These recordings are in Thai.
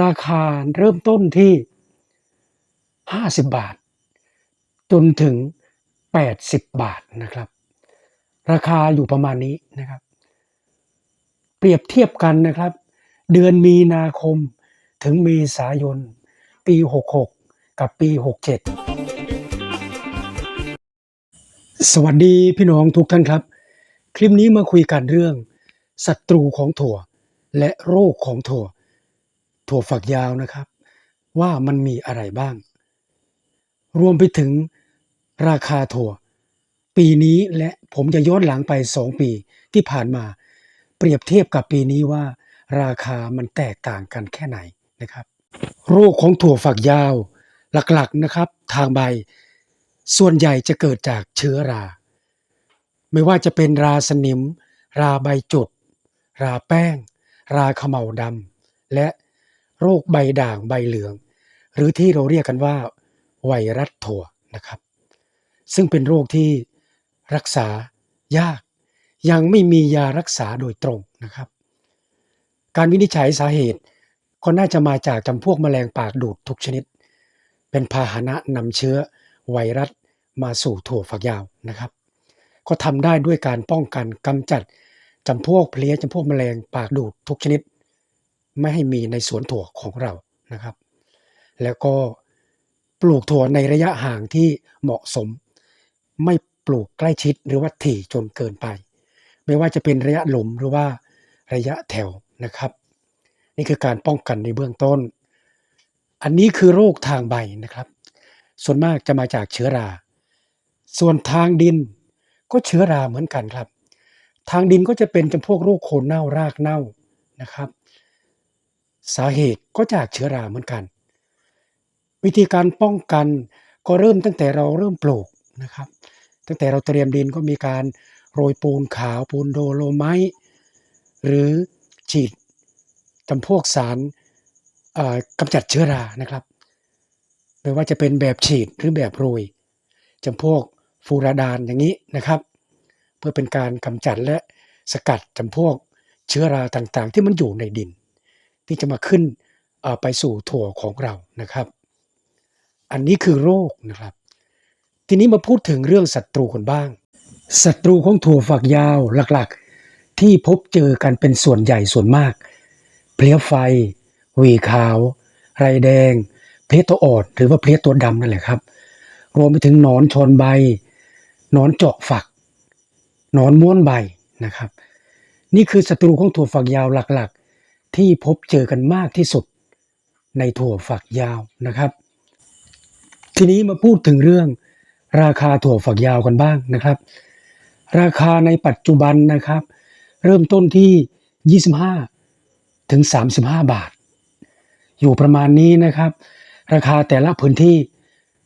ราคาเริ่มต้นที่ 50 บาท จนถึง 80 บาทนะครับ ราคาอยู่ประมาณนี้นะครับ เปรียบเทียบกันนะครับ เดือนมีนาคมถึงเมษายน ปี 66 กับปี 67 สวัสดีพี่น้องทุกท่านครับ คลิปนี้มาคุยกันเรื่องศัตรูของถั่วและโรคของถั่ว ถั่วฝักยาวนะครับ ว่ามันมีอะไรบ้าง รวมไปถึงราคาถั่ว ปีนี้และผมจะย้อนหลังไป 2 ปีที่ผ่านมา เปรียบเทียบกับปีนี้ว่า ราคามันแตกต่างกันแค่ไหนนะครับ โรคของถั่วฝักยาวหลักๆนะครับ ทางใบ ส่วนใหญ่จะเกิดจากเชื้อรา ไม่ว่าจะเป็นราสนิม ราใบจุด ราแป้ง ราเขม่าดำและ โรคใบด่างใบเหลือง หรือที่เราเรียกกันว่า ไวรัสถั่วนะครับ ซึ่งเป็นโรคที่รักษายาก ยังไม่มียารักษาโดยตรงนะครับ การวินิจฉัยสาเหตุก็น่าจะมาจากจำพวกแมลงปากดูดทุกชนิด เป็นพาหนะนำเชื้อไวรัสมาสู่ถั่วฝักยาวนะครับ ก็ทำได้ด้วยการป้องกันกำจัดจำพวกเพลี้ยจำพวกแมลงปากดูดทุกชนิด ไม่ให้มีในสวนถั่วของเรานะครับ แล้วก็ปลูกถั่วในระยะห่างที่เหมาะสม ไม่ปลูกใกล้ชิดหรือว่าถี่จนเกินไป ไม่ว่าจะเป็นระยะหลุมหรือว่าระยะแถวนะครับ นี่คือการป้องกันในเบื้องต้น อันนี้คือโรคทางใบนะครับ ส่วนมากจะมาจากเชื้อรา ส่วนทางดินก็เชื้อราเหมือนกันครับ ทางดินก็จะเป็นจำพวกโรคโคนเน่ารากเน่านะครับ สาเหตุก็จากเชื้อราเหมือนกัน วิธีการป้องกันก็เริ่มตั้งแต่เราเริ่มปลูกนะครับ ตั้งแต่เราเตรียมดินก็มีการโรยปูนขาวปูนโดโลไมต์หรือฉีดจำพวกสารกำจัดเชื้อรานะครับไม่ว่าจะเป็นแบบฉีดหรือแบบโรยจำพวกฟูราดานอย่างนี้นะครับ เพื่อเป็นการกำจัดและสกัดจำพวกเชื้อราต่างๆ ที่มันอยู่ในดิน ที่จะมาขึ้นไปสู่ถั่วของเรานะครับ อันนี้คือโรคนะครับ ทีนี้มาพูดถึงเรื่องศัตรูกันบ้างศัตรูของถั่วฝักยาวหลักๆ ที่พบเจอกันเป็นส่วนใหญ่ส่วนมาก เพลี้ยไฟ หวีขาว ไรแดง เพลี้ยตัวอ่อนหรือว่าเพลี้ยตัวดำนั่นแหละครับ รวมไปถึงหนอนชนใบหนอนเจาะฝักหนอนม้วนใบนะครับ นี่คือศัตรูของถั่วฝักยาวหลักๆ ที่พบเจอกันมากที่สุดในถั่วฝักยาวนะครับ ทีนี้มาพูดถึงเรื่องราคาถั่วฝักยาวกันบ้างนะครับ ราคาในปัจจุบันนะครับ เริ่มต้นที่ 25 ถึง 35 บาท อยู่ประมาณนี้นะครับ ราคาแต่ละพื้นที่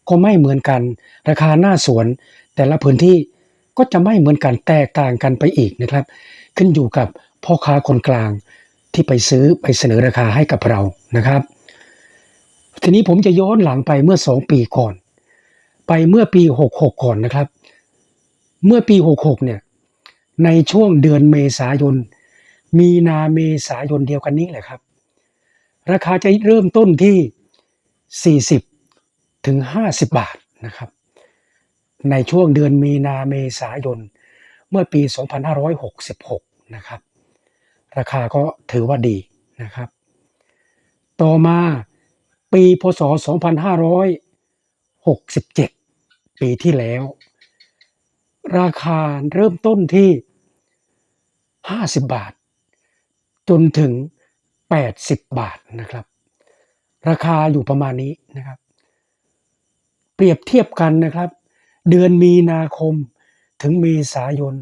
ก็ไม่เหมือนกัน ราคาหน้าสวนแต่ละพื้นที่ก็จะไม่เหมือนกันแตกต่างกันไปอีกนะครับ ขึ้นอยู่กับพ่อค้าคนกลาง ที่ไปซื้อไปเสนอราคาให้กับเรานะครับ ทีนี้ผมจะย้อนหลังไปเมื่อ 2 ปีก่อน ไปเมื่อปี 66 ก่อนนะครับ เมื่อปี 66 เนี่ยในช่วงเดือนเมษายน มีนาเมษายนเดียวกันนี้แหละครับ ราคาจะเริ่มต้นที่ 40 ถึง 50 บาทนะครับ ในช่วงเดือนมีนาเมษายน เมื่อปี 2566 นะครับ ราคาก็ถือว่าดีนะครับ ต่อมาปีพศ 2567 ปีที่แล้ว ราคาเริ่มต้นที่ 50 บาท จนถึง 80 บาทนะครับ ราคาอยู่ประมาณนี้นะครับ เปรียบเทียบกันนะครับ เดือนมีนาคมถึงเมษายน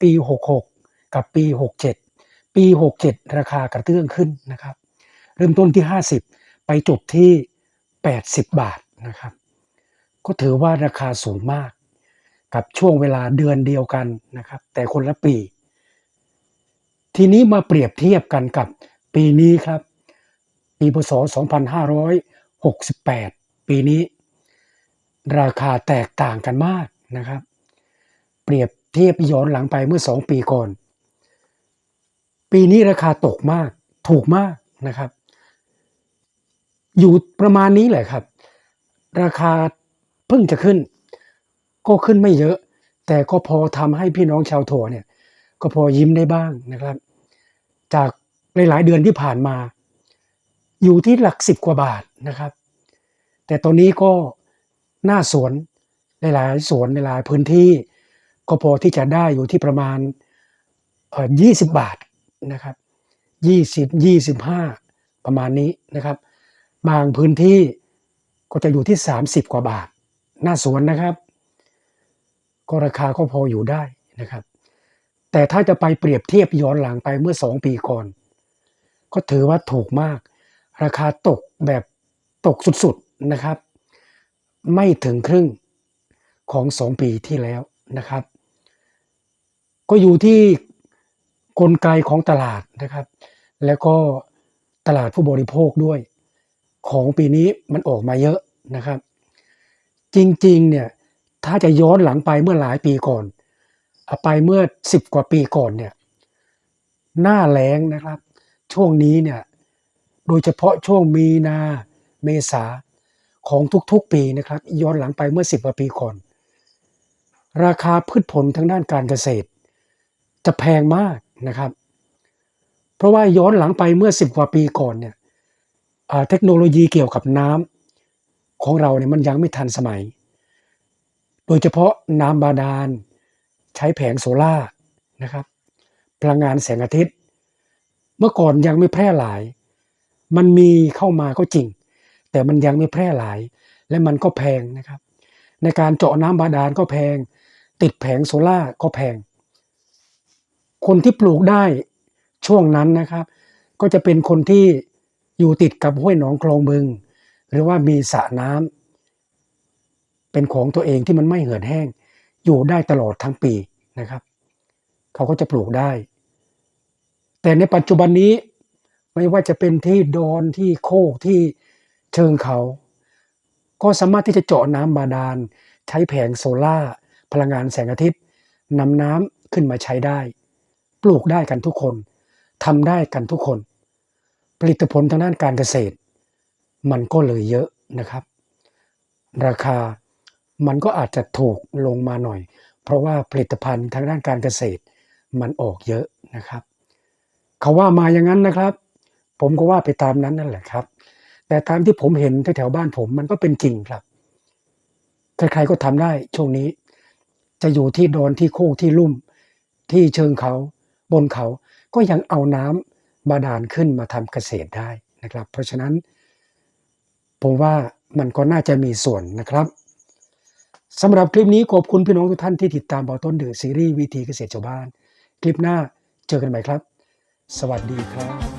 ปี 66 กับปี 67 ปี 67 ราคากระเตื้องขึ้นนะครับ เริ่มต้นที่ 50 ไปจบที่ 80 บาทนะครับ ก็ถือว่าราคาสูงมาก กับช่วงเวลาเดือนเดียวกันนะครับ แต่คนละปี ทีนี้มาเปรียบเทียบกันกับปีนี้ครับ ปีพศ 2568 ปีนี้ ราคาแตกต่างกันมากนะครับ เปรียบเทียบย้อนหลังไปเมื่อ 2 ปีก่อน ปีนี้ราคาตกมากถูกมากนะครับ อยู่ประมาณนี้แหละครับ ราคาเพิ่งจะขึ้น ก็ขึ้นไม่เยอะ แต่ก็พอทำให้พี่น้องชาวถั่วเนี่ย ก็พอยิ้มได้บ้างนะครับ จากหลาย ๆ เดือนที่ผ่านมา อยู่ที่หลักสิบกว่าบาทนะครับ แต่ตอนนี้ก็หน้าสวนหลาย ๆ สวนหลาย ๆ พื้นที่ ก็พอที่จะได้อยู่ที่ประมาณยี่สิบบาท นะครับยี่สิบยี่สิบห้าประมาณนี้นะครับ บางพื้นที่ก็จะอยู่ที่สามสิบกว่าบาท หน้าสวนนะครับ ก็ราคาก็พออยู่ได้นะครับ แต่ถ้าจะไปเปรียบเทียบย้อนหลังไปเมื่อสองปีก่อน ก็ถือว่าถูกมาก ราคาตกแบบตกสุดๆนะครับ ไม่ถึงครึ่งของสองปีที่แล้วนะครับ ก็อยู่ที่ กลไกของตลาดนะครับ แล้วก็ตลาดผู้บริโภคด้วย ของปีนี้มันออกมาเยอะนะครับ จริงๆเนี่ยถ้าจะย้อนหลังไปเมื่อหลายปีก่อนเอาไปเมื่อสิบกว่าปีก่อนเนี่ยหน้าแล้งนะครับ ช่วงนี้เนี่ยโดยเฉพาะช่วงมีนาเมษาของทุกๆปีนะครับ ย้อนหลังไปเมื่อสิบกว่าปีก่อน ราคาพืชผลทางด้านการเกษตร จะแพงมาก นะครับ เพราะว่าย้อนหลังไปเมื่อสิบกว่าปีก่อนเนี่ยเทคโนโลยีเกี่ยวกับน้ำของเราเนี่ยมันยังไม่ทันสมัย โดยเฉพาะน้ำบาดาลใช้แผงโซล่านะครับ พลังงานแสงอาทิตย์ เมื่อก่อนยังไม่แพร่หลาย มันมีเข้ามาก็จริง แต่มันยังไม่แพร่หลาย และมันก็แพงนะครับ ในการเจาะน้ำบาดาลก็แพง ติดแผงโซล่าก็แพง คนที่ปลูกได้ช่วงนั้นนะครับ ก็จะเป็นคนที่อยู่ติดกับห้วยหนองคลองบึง หรือว่ามีสระน้ำเป็นของตัวเองที่มันไม่เหือดแห้ง อยู่ได้ตลอดทั้งปีนะครับ เขาก็จะปลูกได้ แต่ในปัจจุบันนี้ไม่ว่าจะเป็นที่ดอนที่โคกที่เชิงเขา ก็สามารถที่จะเจาะน้ำบาดาล ใช้แผงโซล่าพลังงานแสงอาทิตย์นำน้ำขึ้นมาใช้ได้ ปลูกได้กันทุกคนทำได้กันทุกคน ผลิตผลทางด้านการเกษตร มันก็เลยเยอะนะครับ ราคามันก็อาจจะถูกลงมาหน่อย เพราะว่าผลิตภัณฑ์ทางด้านการเกษตร มันออกเยอะนะครับ เขาว่ามาอย่างนั้นนะครับ ผมก็ว่าไปตามนั้นนั่นแหละครับ แต่ตามที่ผมเห็นแถวบ้านผมมันก็เป็นจริงครับใครๆก็ทำได้ช่วงนี้ จะอยู่ที่ดอนที่โคกที่ลุ่มที่เชิงเขา บนเขาก็ยังเอาน้ำบาดาลขึ้นมาทำเกษตรได้นะครับ เพราะฉะนั้นผมว่ามันก็น่าจะมีส่วนนะครับสำหรับคลิปนี้ขอบคุณพี่น้องทุกท่านที่ติดตามบอต้นเดอซีรีส์วิธีเกษตรชาวบ้าน คลิปหน้าเจอกันใหม่ครับ สวัสดีครับ